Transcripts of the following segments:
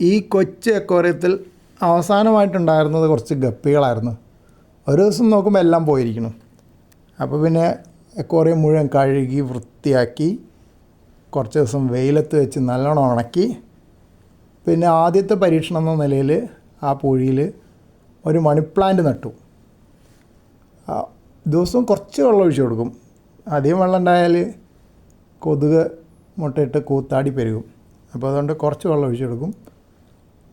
ഈ കൊച്ചു അക്വേറിയത്തിൽ അവസാനമായിട്ടുണ്ടായിരുന്നത് കുറച്ച് ഗപ്പികളായിരുന്നു. ഒരു ദിവസം നോക്കുമ്പോൾ എല്ലാം പോയിരിക്കണം അപ്പോൾ പിന്നെ അക്വേറിയം മുഴുവൻ കഴുകി വൃത്തിയാക്കി കുറച്ച് ദിവസം വെയിലത്ത് വെച്ച് നല്ലോണം ഉണക്കി പിന്നെ ആദ്യത്തെ പരീക്ഷണം എന്ന നിലയിൽ ആ പൂഴിയിൽ ഒരു മണി പ്ലാന്റ് നട്ടു. ദിവസവും കുറച്ച് വെള്ളം ഒഴിച്ചു കൊടുക്കും. അധികം വെള്ളം ഉണ്ടായാൽ കൊതുക് മുട്ടയിട്ട് കൂത്താടി പെരുകും. അപ്പോൾ അതുകൊണ്ട് കുറച്ച് വെള്ളം ഒഴിച്ചു കൊടുക്കും.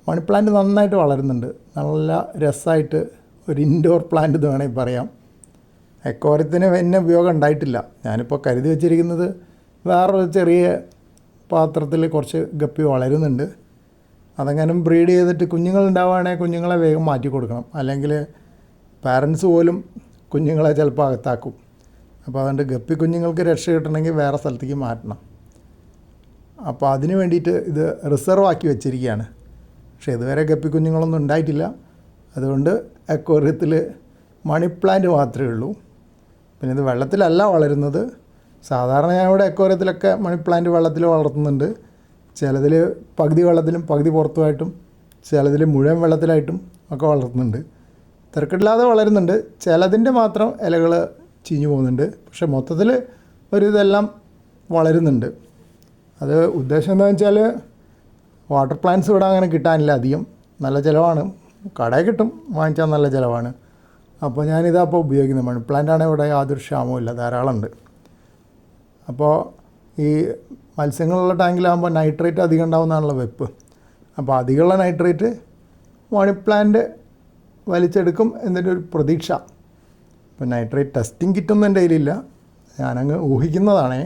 മണി പ്ലാന്റ് നന്നായിട്ട് വളരുന്നുണ്ട്. നല്ല രസമായിട്ട് ഒരു ഇൻഡോർ പ്ലാന്റ് എന്ന് വേണമെങ്കിൽ പറയാം. എക്കോറിയത്തിന് എന്നെ ഉപയോഗം ഉണ്ടായിട്ടില്ല. ഞാനിപ്പോൾ കരുതി വച്ചിരിക്കുന്നത് വേറൊരു ചെറിയ പാത്രത്തിൽ കുറച്ച് ഗപ്പി വളരുന്നുണ്ട്. അതെങ്ങാനും ബ്രീഡ് ചെയ്തിട്ട് കുഞ്ഞുങ്ങൾ ഉണ്ടാവുകയാണെങ്കിൽ കുഞ്ഞുങ്ങളെ വേഗം മാറ്റി കൊടുക്കണം. അല്ലെങ്കിൽ പാരൻസ് പോലും കുഞ്ഞുങ്ങളെ ചിലപ്പോൾ അകത്താക്കും. അപ്പോൾ അതുകൊണ്ട് ഗപ്പി കുഞ്ഞുങ്ങൾക്ക് രക്ഷ കിട്ടണമെങ്കിൽ വേറെ സ്ഥലത്തേക്ക് മാറ്റണം. അപ്പോൾ അതിന് വേണ്ടിയിട്ട് ഇത് റിസർവ് ആക്കി വെച്ചിരിക്കുകയാണ്. പക്ഷേ ഇതുവരെ ഗപ്പി കുഞ്ഞുങ്ങളൊന്നും ഉണ്ടായിട്ടില്ല. അതുകൊണ്ട് അക്വേറിയത്തിൽ മണി പ്ലാന്റ് മാത്രമേ ഉള്ളൂ. പിന്നെ ഇത് വെള്ളത്തിലല്ല വളരുന്നത്. സാധാരണ ഞാൻ ഇവിടെ അക്വേറിയത്തിലൊക്കെ മണി പ്ലാന്റ് വെള്ളത്തിൽ വളർത്തുന്നുണ്ട്. ചിലതിൽ പകുതി വെള്ളത്തിലും പകുതി പുറത്തുമായിട്ടും ചിലതിൽ മുഴുവൻ വെള്ളത്തിലായിട്ടും ഒക്കെ വളർത്തുന്നുണ്ട്. തിരക്കില്ലാതെ വളരുന്നുണ്ട്. ചിലതിന്റെ മാത്രം ഇലകൾ ചീഞ്ഞു പോകുന്നുണ്ട്. പക്ഷേ മൊത്തത്തിൽ ഒരു ഇതെല്ലാം വളരുന്നുണ്ട്. അത് ഉദ്ദേശം എന്താണെന്ന് വെച്ചാൽ വാട്ടർ പ്ലാന്റ്സ് ഇവിടെ അങ്ങനെ കിട്ടാനില്ല അധികം. നല്ല ചിലവാണ്. കടയിൽ കിട്ടും. വാങ്ങിച്ചാൽ നല്ല ചിലവാണ്. അപ്പോൾ ഞാനിതപ്പോൾ ഉപയോഗിക്കുന്നത്. മണി പ്ലാന്റ് ആണെങ്കിൽ ഇവിടെ യാതൊരു ക്ഷാമവും ഇല്ല. ധാരാളം ഉണ്ട് അപ്പോൾ ഈ മത്സ്യങ്ങളുള്ള ടാങ്കിലാകുമ്പോൾ നൈട്രേറ്റ് അധികം ഉണ്ടാവുന്നതാണല്ലോ വെപ്പ്. അപ്പോൾ അധികമുള്ള നൈട്രേറ്റ് മണി പ്ലാന്റ് വലിച്ചെടുക്കും എന്നൊരു ഒരു പ്രതീക്ഷ. അപ്പോൾ നൈട്രേറ്റ് ടെസ്റ്റിംഗ് കിറ്റൊന്നും എന്റെ കയ്യിലില്ല. ഞാനങ്ങ് ഊഹിക്കുന്നതാണേ.